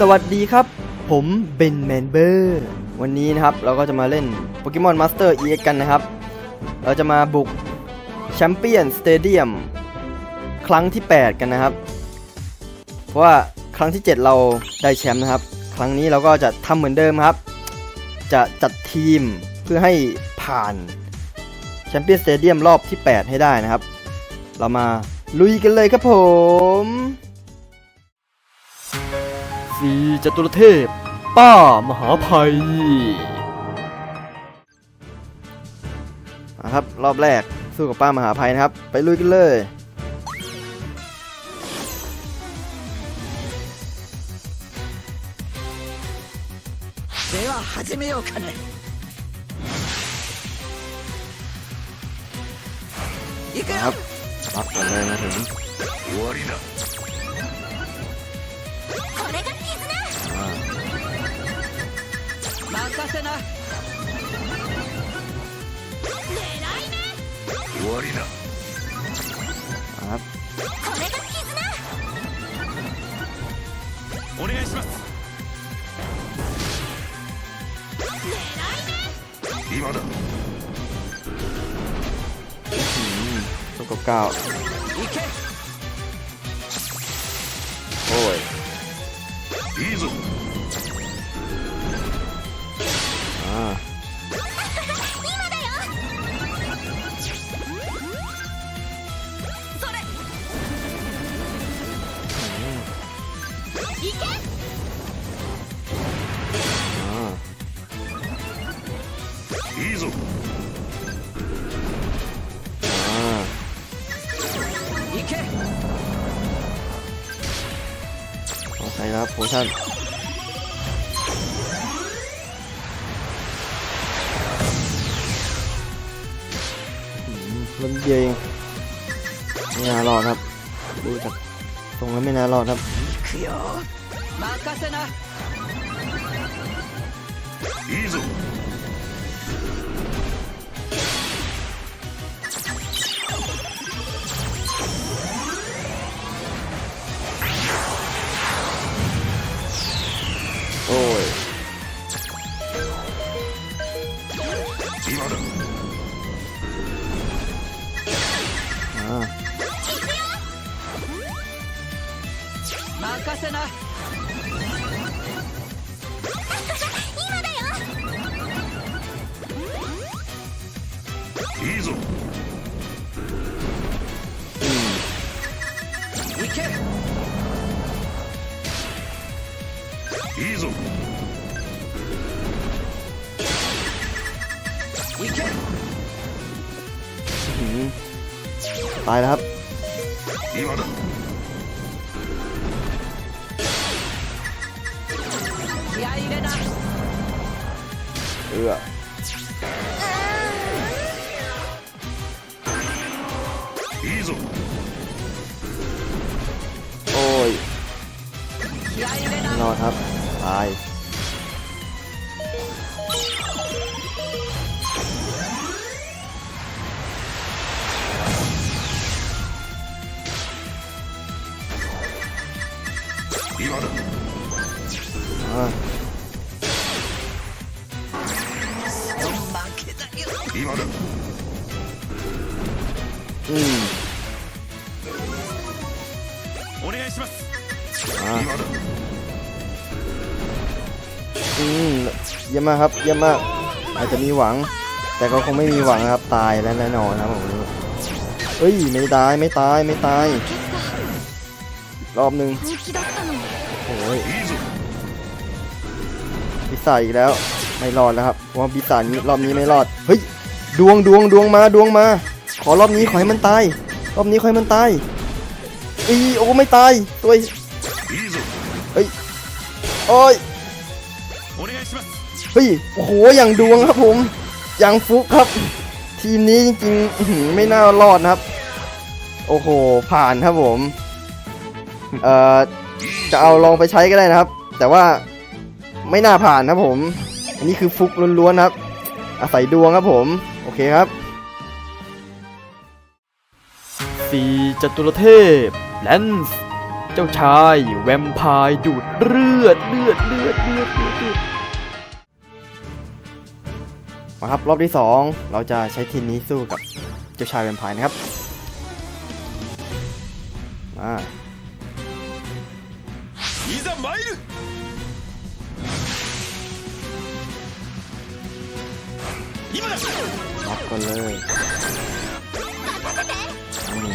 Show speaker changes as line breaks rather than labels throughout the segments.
สวัสดีครับ ผมเบนแมนเบอร์วันนี้นะครับเราก็จะมาเล่นโปเกมอนมาสเตอร์ EX กันนะครับ เราจะมาบุกแชมเปี้ยนสเตเดียมครั้งที่ 8 กันนะครับ เพราะว่าครั้งที่ 7 เราได้แชมป์นะครับ ครั้งนี้เราก็จะทำเหมือนเดิมครับ จะจัดทีมเพื่อให้ผ่านแชมเปี้ยนสเตเดียมรอบที่ 8 ให้ได้นะครับ เรามาลุยกันเลยครับผม สีจตุรเทพ ป้ามหาภัยนะครับ รอบแรกสู้กับป้ามหาภัยนะครับ ไปลุยกันเลย
では始めようかね行く
ค
よ
รับรับกันเลยมาถึง
終わりだ
任せな。狙い目。
終わりだ。
あ
これが絆
お願いします。狙い
目。今だ。そこか
いけ。
お
い。いいぞ。
โพชั่นอืมมันเดียวเองไม่น่ารอดครับ ดูจากตรงแล้วไม่น่ารอดครับ
行くよ任せない
いいぞ いいぞ
行け
いいぞ
行け
อืมตายแล้วครับ มากครับ เยี่ยมมาก อาจจะมีหวัง แต่ก็คงไม่มีหวังครับ ตายแล้วแน่นอนครับผมเฮ้ย ไม่ตาย ไม่ตาย ไม่ตาย รอบหนึ่งโอ้ยบิสาอีกแล้ว ไม่รอดแล้วครับว่าะบิสานี้รอบนี้ไม่รอด เฮ้ย ดวงดวงดวงมา ดวงมา ขอรอบนี้ขอให้มันตาย รอบนี้ขอให้มันตายอีโอ้ไม่ตาย ตัว
เฮ้ย
โอ้ย เฮ้ยโอ้โหอย่างดวงครับผมอย่างฟุกครับ ทีมนี้จริงๆไม่น่ารอดนะครับ โอ้โห ผ่านครับผมเอ่อจะเอาลองไปใช้ก็ได้นะครับ แต่ว่าไม่น่าผ่านครับผม อันนี้คือฟุกล้วนๆครับ อาศัยดวงครับผม โอเคครับสีจตุรเทพแลนส์เจ้าชาย แวมพร์ดูดเลือดเลือดเลือดเลือดเลือด มาครับ รอบที่ 2 เราจะใช้ทีมนี้สู้กับเจ้าชายเวมไพายนะครับมา
อีซาไมล
รับกันเลยอืม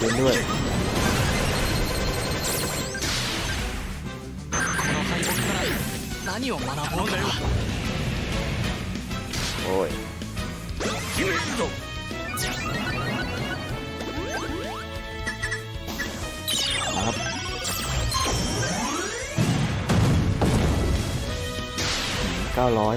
เล่นด้วยโอ้ยครับเก้าร้อย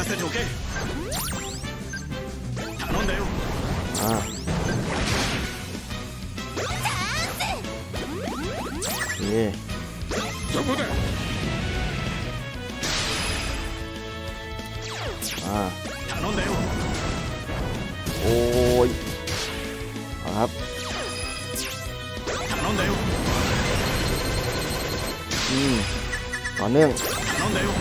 任せておけ頼んだよ
ああええ
どこだ
ああ
頼んだよ
おーいあ
頼んだよ
うんあねん
頼んだよ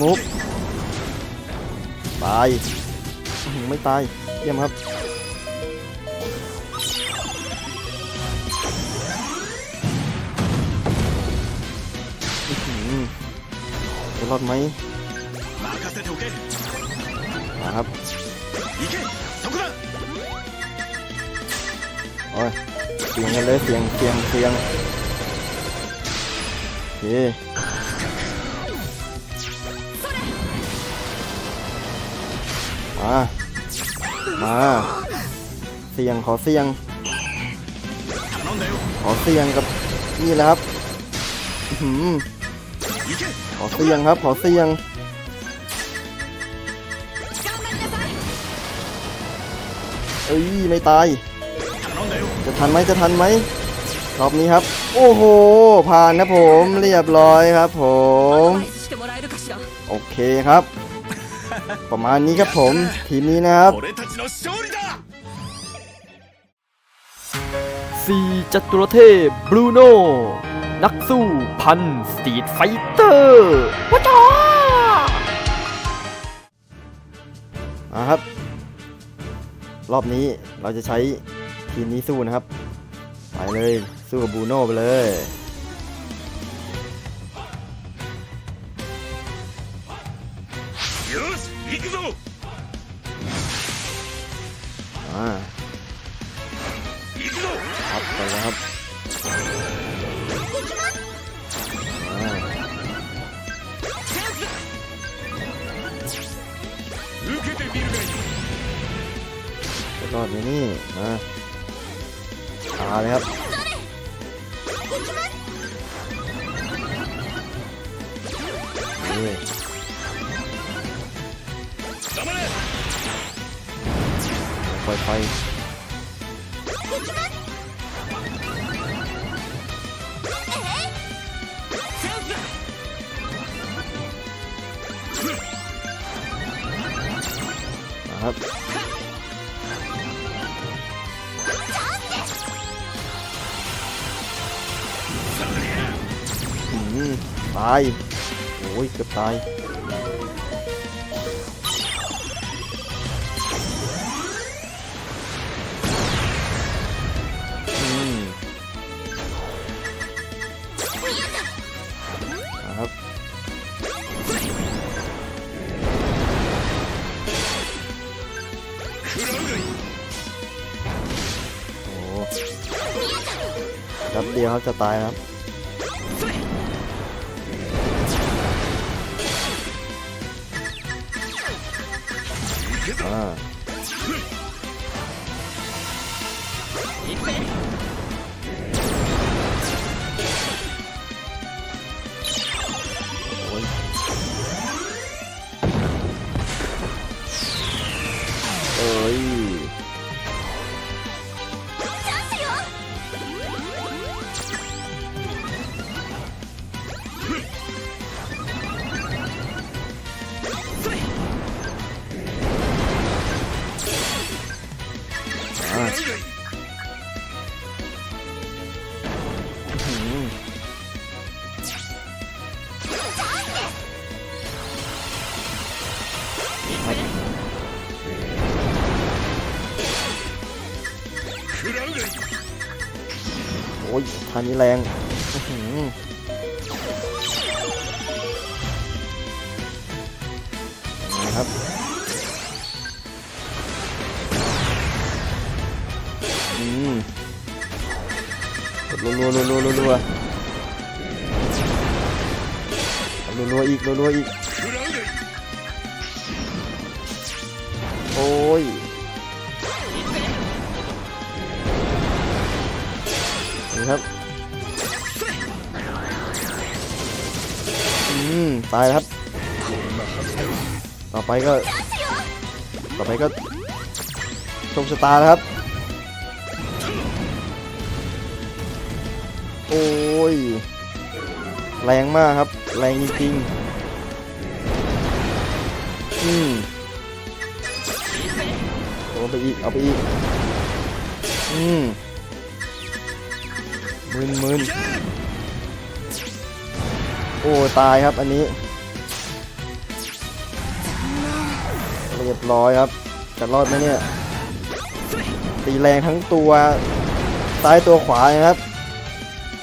มุกตายไม่ตายเยี่ยมครับจะรอดไหมมาครับโอ้ยเสียงกันเลยเสียงเสียงเสียงเฮ้ มามาเสียงขอเสียง ขอเสียงกับนี่แหละครับหื
ม
ขอเสียงครับ ขอเสียงเอ้ยไม่ตาย จะทันไหมจะทันไหมรอบนี้ครับ โอ้โห ผ่านนะผมเรียบร้อยครับผม โอเคครับ ประมาณนี้ครับผมทีนี้นะครับสีจัตุรเทพบลูโน่นักสู้พันสตีดไฟเตอร์วะจ้าอะครับ รอบนี้เราจะใช้ทีมนี้สู้นะครับ ไปเลย สู้กับบลูโน่ไปเลย
ก็
อ
นที่นี่
นะมาเลยครับนี่ค่อยๆครับ ตาย โอ้ยเกือบตายครับโอ้จับเดียวครับจะตายครับ Valeu! อันนี้แรงนะครับอืมรัวรัวรัวรัวรัวรัวอีกรัวรัวอีก โอ้ยครับ อืมตายแล้วครับ ต่อไปก็ ต่อไปก็ชคชะตาแล้วครับ โอ้ย แรงมากครับ แรงจริงๆอืมเอาไปอีก เอาไปอีก อืมมึนมึน โอ้ตายครับอันนี้ เรียบร้อยครับ จะรอดไหมเนี่ย ตีแรงทั้งตัวซ้ายตัวขวานะครับ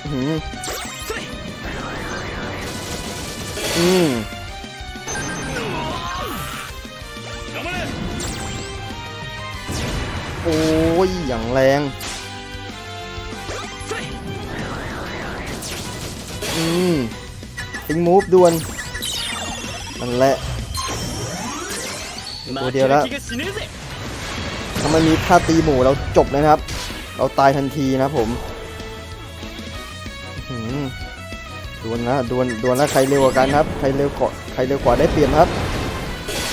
อืมโอ้ย อย่างแรง อืม ทิ้งมูฟด่วนนั่นแหละตัวเดียวแล้วถ้าไม่มีท่าตีหมูเราจบเลยครับ เราตายทันทีนะผมดวนนะดวนดวนแล้วใครเร็วกว่ากันครับ ใครเร็วกว่าใครเร็วกว่าได้เปลี่ยนครับ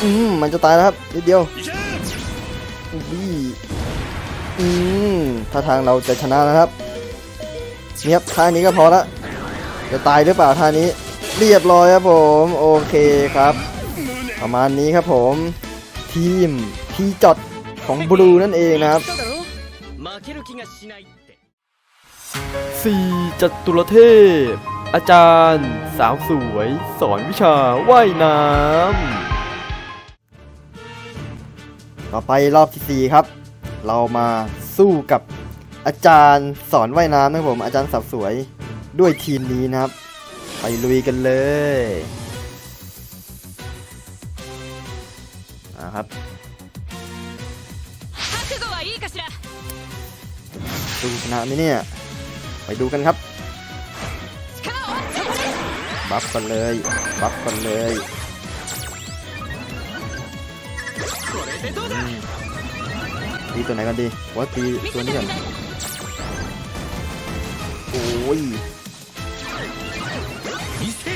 อืมมันจะตายแล้วครับนิดเดียวอุ้อืมท่าทางเราจะชนะนะครับเนี้ยท่านี้ก็พอละจะตายหรือเปล่าท่านี้ เรียบร้อยครับผม โอเคครับ ประมาณนี้ครับผม ทีมทีจอดของบลูนั่นเองนะครับสี่จัตุรเทพ อาจารย์ สาวสวย สอนวิชาว่ายน้ำต่อไปรอบที่สี่ครับ เรามาสู้กับอาจารย์สอนว่ายน้ำนะครับผมอาจารย์สาวสวยด้วยทีมนี้นะครับ ไปลุยกันเลยนะครับดูชนะไหมเนี่ย ไปดูกันครับ บัฟกันเลย บัฟกันเลย
ดี
ตัวไหนกันดีว่าตีตัวนี้กันโอ้ย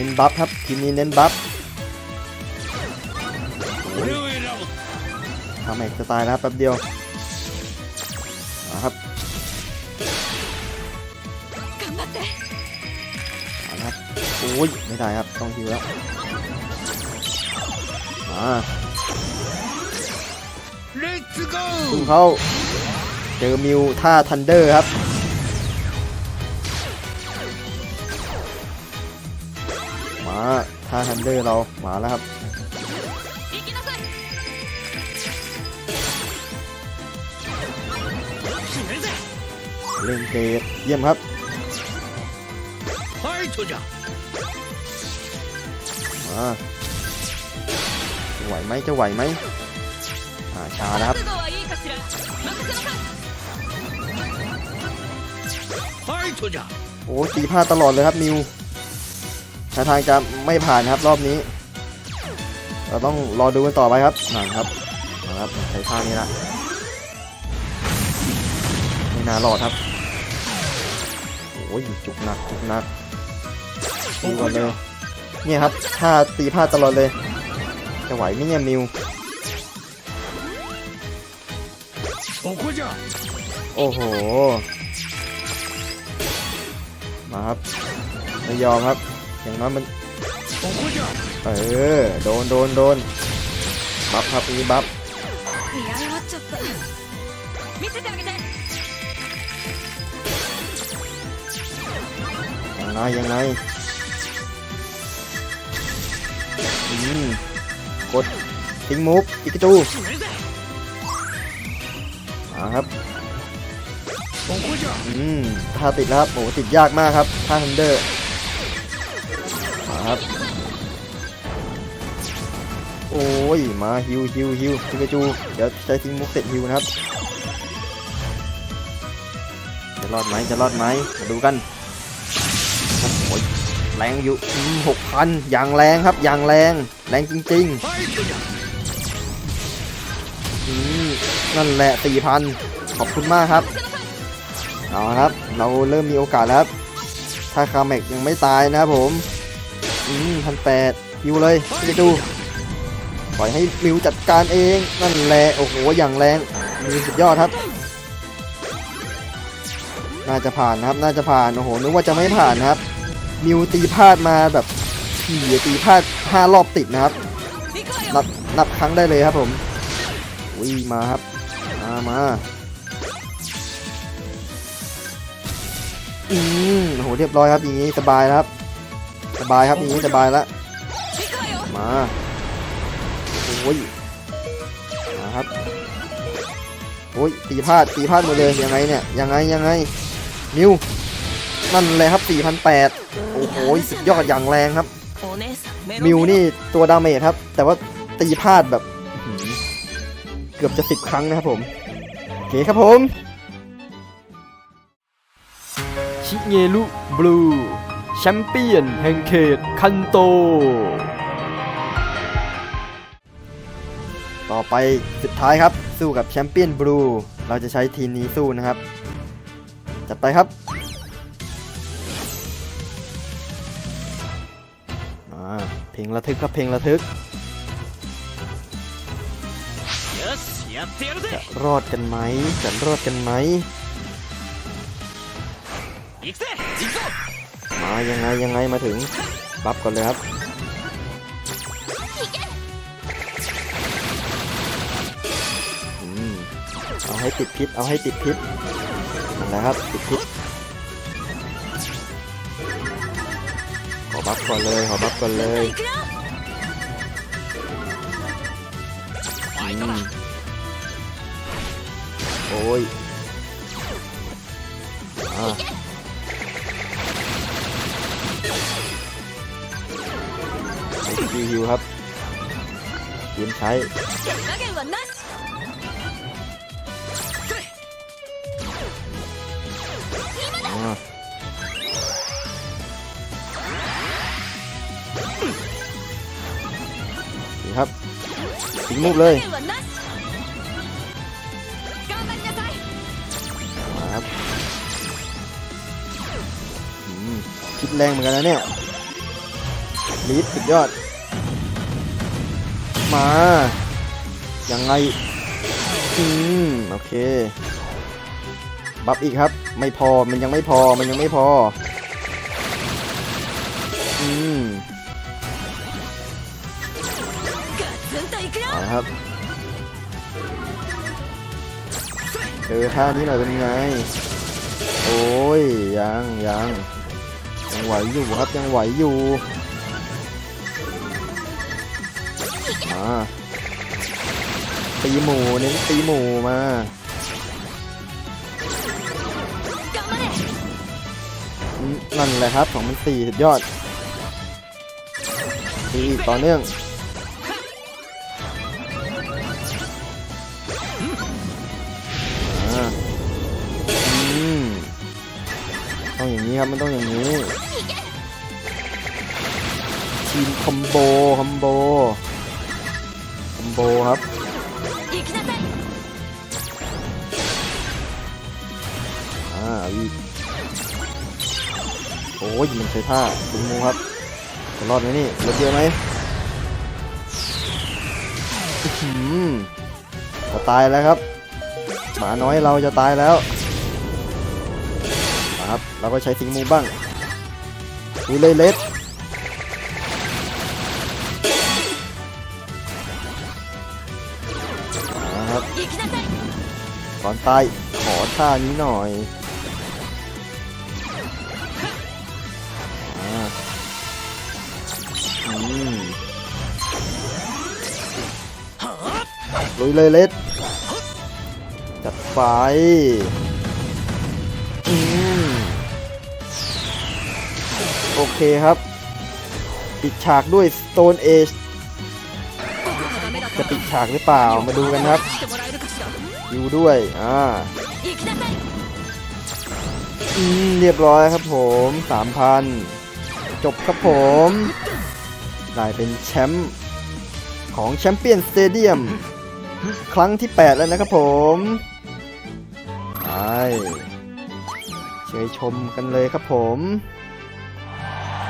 เน้นบัฟครับทีมนี้เน้นบัฟทำเอกจะตายนะครับแป๊บเดียวนะครับนะครับโอ้ยไม่ได้ครับต้องฮิวแล้วมา
เลต
เขาเจอมิวท่าทันเดอร์ครับ มาท่าแฮนเดอร์เรามาแล้วครับเล่นเกตเยี่ยมครับมาจะไหวไหมจะไหวไหมอ่าชาครับโอ้ตีพลาดตลอดเลยครับนิว ท่าทางจะไม่ผ่านครับรอบนี้ เราต้องรอดูกันต่อไปครับหนังครับนะครับใช้ท่านี้ละไม่น่ารอดครับโอ้ยจุกหนักจุกหนักดูกันเลยเนี่ยครับท่าตีพลาดตลอดเลย จะไหวไหมเนี่ยมิวโอ้โห มาครับไม่ยอมครับ อย่างน้อยมัน เออ โดนโดนโดนบัฟครับอีบัฟยังไงยังไงอืมกดทิ้งมูฟอีกาจูมาครับอืมถ้าติดแล้วครับโอ้ติดยากมากครับถ้าฮันเดอร์ับ โอ้ย มาฮิวฮิวฮิวพิกาจูเดี๋ยวใช้ทิ้งมุกเสร็จฮิวนะครับ จะรอดไหมจะรอดไหมมาดูกันโอ้ยแรงอยู่หกพันอย่างแรงครับ อย่างแรง แรงจริงๆนั่นแหละสี่พันขอบคุณมากครับ เอาครับ เราเริ่มมีโอกาสแล้วถ้าคาเมกยังไม่ตายนะครับผม อืมพันแปดยิวเลยไปดูปล่อยให้มิวจัดการเองนั่นแหละโอ้โหอย่างแรงมีสุดยอดครับ น่าจะผ่านนะครับ น่าจะผ่านโอ้โหนึกว่าจะไม่ผ่านนะครับ มิวตีพลาดมาแบบขี่ตีพลาดห้ารอบติดนะครับนับนับครั้งได้เลยครับผมวิ่งมาครับมามาอืมโอ้โหเรียบร้อยครับอย่างนี้สบายครับ สบายครับอย่างนี้สบายแล้วมาโอ้ยมาครับโอ้ยตีพลาดตีพลาดหมดเลยยังไงเนี่ยยังไงยังไงมิวนั่นเลยครับ4,008โอ้โหสุดยอดอย่างแรงครับ มิวนี่ตัวดาเมจครับ แต่ว่าตีพลาดแบบเกือบจะสิบครั้งนะครับผมโอเคครับผมชิเงลุบลู แชมเปี้ยนแห่งเขตคันโต ต่อไปสุดท้ายครับสู้กับแชมเปี้ยนบลูเราจะใช้ทีมนี้สู้นะครับ จัดไปครับเพลงระทึกครับเพลงระทึกจะรอดกันไหมจะรอดกันไหม มายังไงยังไงมาถึงบัฟก่อนเลยครับเอาให้ติดพิษเอาให้ติดพิษนะครับติดพิษขอบัฟก่อนเลยขอบัฟก่อนเลยโอ้ยอ่า รีฮิวครับเตรียมใช้ครับทิ้งมุกเลยครับคิดแรงเหมือนกันนะเนี่ย ลีฟสุดยอด มา ยังไง อืม โอเค บัฟอีกครับ ไม่พอ มันยังไม่พอ มันยังไม่พอ อืมเอาครับเออท่านี้หน่อยเป็นไง โอ้ย ยังยังยังไหวอยู่ครับ ยังไหวอยู่ ตีหมูเน้นตีหมูมานั่นแหละครับของมันสี่สุดยอดตีต่อเนื่องอต้องอย่างนี้ครับมันต้องอย่างนี้ทีมคอมโบคอมโบ โบครับโอ้ยมันใช้ท่าดึงมูครับจะรอดไหมนี่รอดเยอไหมอืมจะตายแล้วครับ หมาน้อยเราจะตายแล้วครับเราก็ใช้สิงมูบ้างดูเลยเล็ด ก่อนตายขอท่านี้หน่อยอ่าอืมลุยเลยเล็ด จัดไฟอืมโอเคครับ ปิดฉากด้วย Stone Age จะปิดฉากหรือเปล่ามาดูกันครับ คิวด้วย อ่าอืมเรียบร้อยครับผมสามพันจบครับผมได้เป็นแชมป์ของแชมเปี้ยนสเตเดียมครั้งที่ 8 แล้วนะครับผมไปเชยชมกันเลยครับผม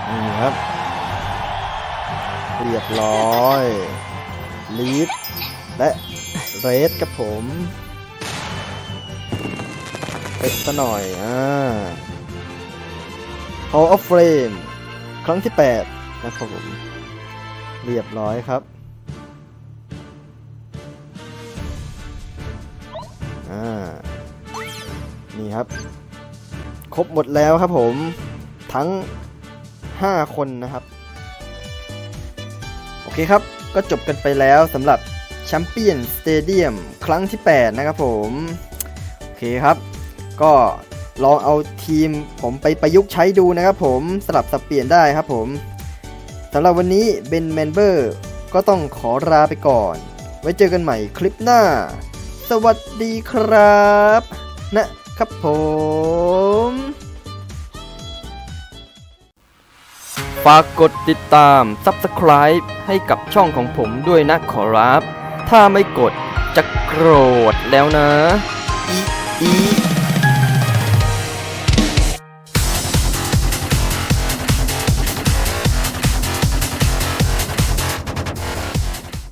นี่ครับ เรียบร้อย ลีดและเรดครับผม เอ็กซ์ซะหน่อย อ่า Hall of Fame ครั้งที่ 8 นะครับผม เรียบร้อยครับ อ่า นี่ครับ ครบหมดแล้วครับผม ทั้ง 5 คนนะครับ โอเคครับ ก็จบกันไปแล้วสำหรับแชมเปี้ยนสเตเดียมครั้งที่ 8 นะครับผม โอเคครับ ก็ลองเอาทีมผมไปประยุกต์ใช้ดูนะครับผมสลับสับเปลี่ยนได้ครับผมสำหรับวันนี้เบนแมนเบอร์ก็ต้องขอลาไปก่อน ไว้เจอกันใหม่คลิปหน้า สวัสดีครับ นะครับผมฝากกดติดตาม Subscribe ให้กับช่องของผมด้วยนะขอรับ ถ้าไม่กดจะโกรธแล้วนะ อี